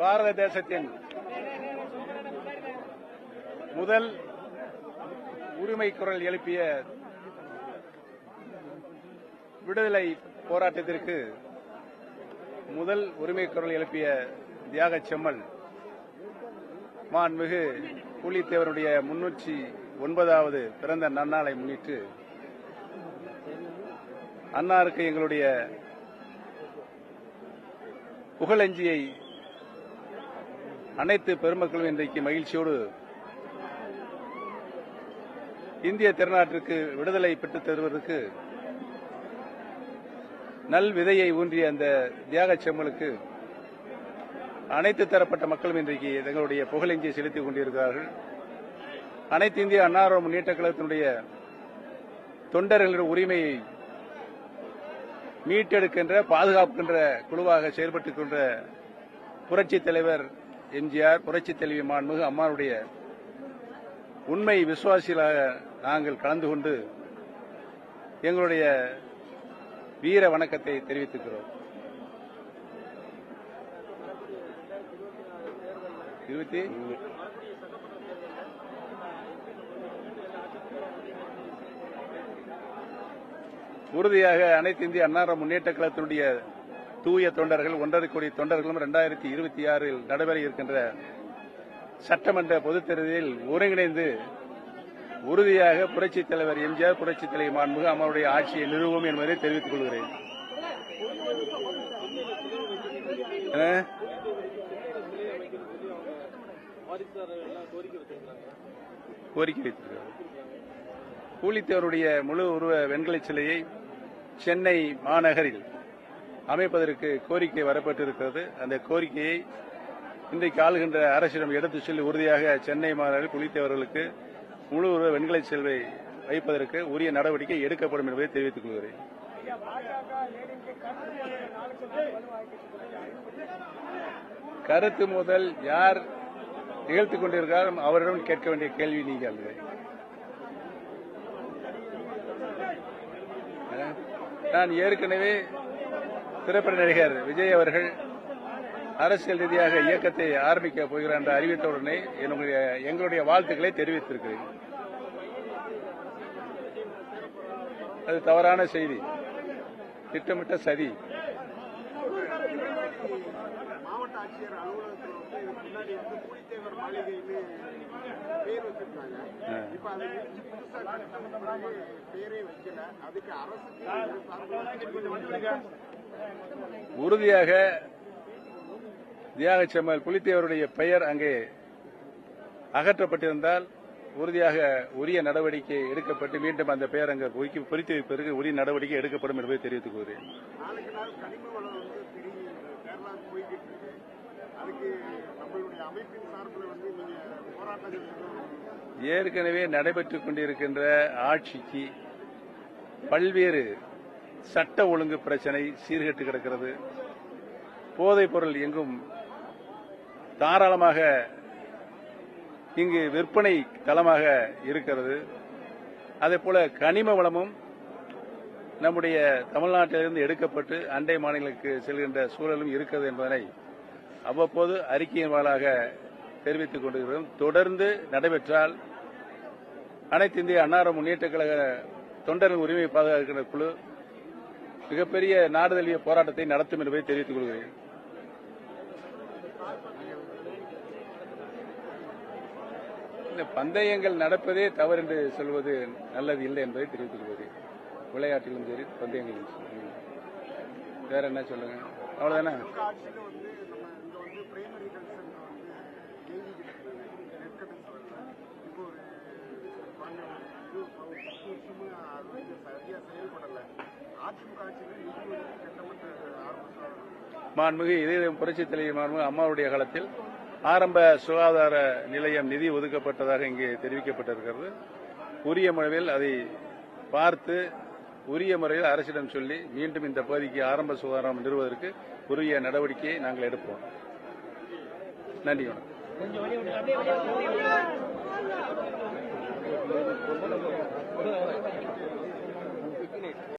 பாரத தேசத்தின் முதல் உரிமை குரல் எழுப்பிய விடுதலை போராட்டத்திற்கு முதல் உரிமை குரல் எழுப்பிய தியாக செம்மல் மாண்புமிகு புலித்தேவருடைய முன்னூற்றி ஒன்பதாவது பிறந்த நன்னாளை முன்னிட்டு அன்னாருக்கு எங்களுடைய புகழஞ்சியை அனைத்து பெருமக்களும் இன்றைக்கு மகிழ்ச்சியோடு இந்திய திருநாட்டிற்கு விடுதலை பெற்றுத் தருவதற்கு நல் விதையை ஊன்றிய அந்த தியாகச் செம்மலுக்கு அனைத்து தரப்பட்ட மக்களும் இன்றைக்கு தங்களுடைய புகழஞ்சியை செலுத்திக் கொண்டிருக்கிறார்கள். அனைத்து இந்திய அன்னார முன்னேற்ற கழகத்தினுடைய தொண்டர்களின் உரிமையை மீட்டெடுக்கின்ற பாதுகாக்கின்ற குழுவாக செயல்பட்டுக் கொண்ட புரட்சித் தலைவர் எம்ஜிஆர் புரட்சித் தலைவி மாண்புமிகு அம்மாவுடைய உண்மை விசுவாசிகளாக நாங்கள் கலந்து கொண்டு எங்களுடைய வீர வணக்கத்தை தெரிவித்துக்கிறோம். இருபத்தி? உறுதியாக அனைத்து இந்திய அன்னார முன்னேற்ற கழகத்தினுடைய தூய தொண்டர்கள் ஒன்றரை கோடி தொண்டர்களும் இரண்டாயிரத்தி இருபத்தி ஆறில் நடைபெற இருக்கின்ற சட்டமன்ற பொதுத் தேர்தலில் ஒருங்கிணைந்து உறுதியாக புரட்சித் தலைவர் எம்ஜிஆர் புரட்சித் தலைவர் மாண்புக அவருடைய ஆட்சியை நிறுவோம் என்பதை தெரிவித்துக் கொள்கிறேன். கோரிக்கை வைத்திருக்கிறார். கூலித்தேவருடைய முழு உருவ வெண்கலச் சிலையை சென்னை மாநகரில் அமைப்பதற்கு கோரிக்கை வரப்பட்டிருக்கிறது. அந்த கோரிக்கையை இன்றைக்கு ஆளுகின்ற அரசிடம் எடுத்துச் செல்லி உறுதியாக சென்னை மாநகரில் புலித்தேவர்களுக்கு முழு உருவ செல்வை வைப்பதற்கு உரிய நடவடிக்கை எடுக்கப்படும் என்பதை தெரிவித்துக் கொள்கிறேன். கருத்து முதல் யார் நிகழ்த்திக் கொண்டிருக்கிறார் அவரிடம் கேட்க வேண்டிய கேள்வி நீங்கள் நான் ஏற்கனவே திரைப்பட நடிகர் விஜய் அவர்கள் அரசியல் ரீதியாக இயக்கத்தை ஆரம்பிக்க போகிறார் என்று அறிவித்தவுடனே என்னுடைய எங்களுடைய வாழ்த்துக்களை தெரிவித்திருக்கிறேன். அது தவறான செய்தி திட்டமிட்ட சதி. மாவட்ட ஆட்சியர் அலுவலகத்தில் வந்து இதுக்கு முன்னாடி வந்து புலித்தேவர் மாளிகைன்னு பேர் வச்சிருக்காங்க இப்ப அதை இடிச்சு புதுசா கட்டணம் பேரே வைக்கல. அதுக்கு சார்பில் உறுதியாக தியாக செம்மல் புலித்தேவருடைய பெயர் அங்கே அகற்றப்பட்டிருந்தால் உறுதியாக உரிய நடவடிக்கை எடுக்கப்பட்டு மீண்டும் அந்த பெயர் அங்கே பொறித்து வைப்பதற்கு உரிய நடவடிக்கை எடுக்கப்படும் என்பதை தெரிவித்துக் கொள்கிறேன். போய்கிட்டு இருக்கு அதுக்கு நம்மளுடைய அமைப்பின் சார்பில் வந்து நீங்க போராட்டங்கள் ஏற்கனவே நடைபெற்றுக் கொண்டிருக்கின்ற ஆட்சிக்கு பல்வேறு சட்ட ஒழுங்கு பிரச்சனை சீர்கெட்டு கிடக்கிறது. போதைப் பொருள் எங்கும் தாராளமாக இங்கு விற்பனை தளமாக இருக்கிறது. அதே போல கனிம வளமும் நம்முடைய தமிழ்நாட்டிலிருந்து எடுக்கப்பட்டு அண்டை மாநிலங்களுக்கு செல்கின்ற சூழலும் இருக்கிறது என்பதனை அவ்வப்போது அறிக்கையின் வாயிலாக தெரிவித்துக் கொண்டிருக்கிறோம். தொடர்ந்து நடைபெற்றால் அனைத்து இந்திய அன்னார முன்னேற்ற கழக தொண்டர்கள் உரிமை பாதுகாக்கிற குழு மிகப்பெரிய நாடு தழுவிய போராட்டத்தை நடத்தும் என்பதை தெரிவித்துக் கொள்கிறேன். இந்த பந்தயங்கள் நடப்பதே தவறு என்று சொல்வது நல்லது இல்லை என்பதை தெரிவித்துக் கொள்கிறேன். விளையாட்டிலும் சரி பந்தயங்களிலும் சரி. வேற என்ன சொல்லுங்க? அவ்வளவுதானே? மாண்புமிகு இதய புரட்சித் தலைவர் மாண்புமிகு அம்மாவுடைய காலத்தில் ஆரம்ப சுகாதார நிலையம் நிதி ஒதுக்கப்பட்டதாக இங்கே தெரிவிக்கப்பட்டிருக்கிறது. உரிய முறையில் அதை பார்த்து உரிய முறையில் அரசிடம் சொல்லி மீண்டும் இந்த பகுதிக்கு ஆரம்ப சுகாதாரம் நிறுவதற்கு உரிய நடவடிக்கையை நாங்கள் எடுப்போம். நன்றி வணக்கம்.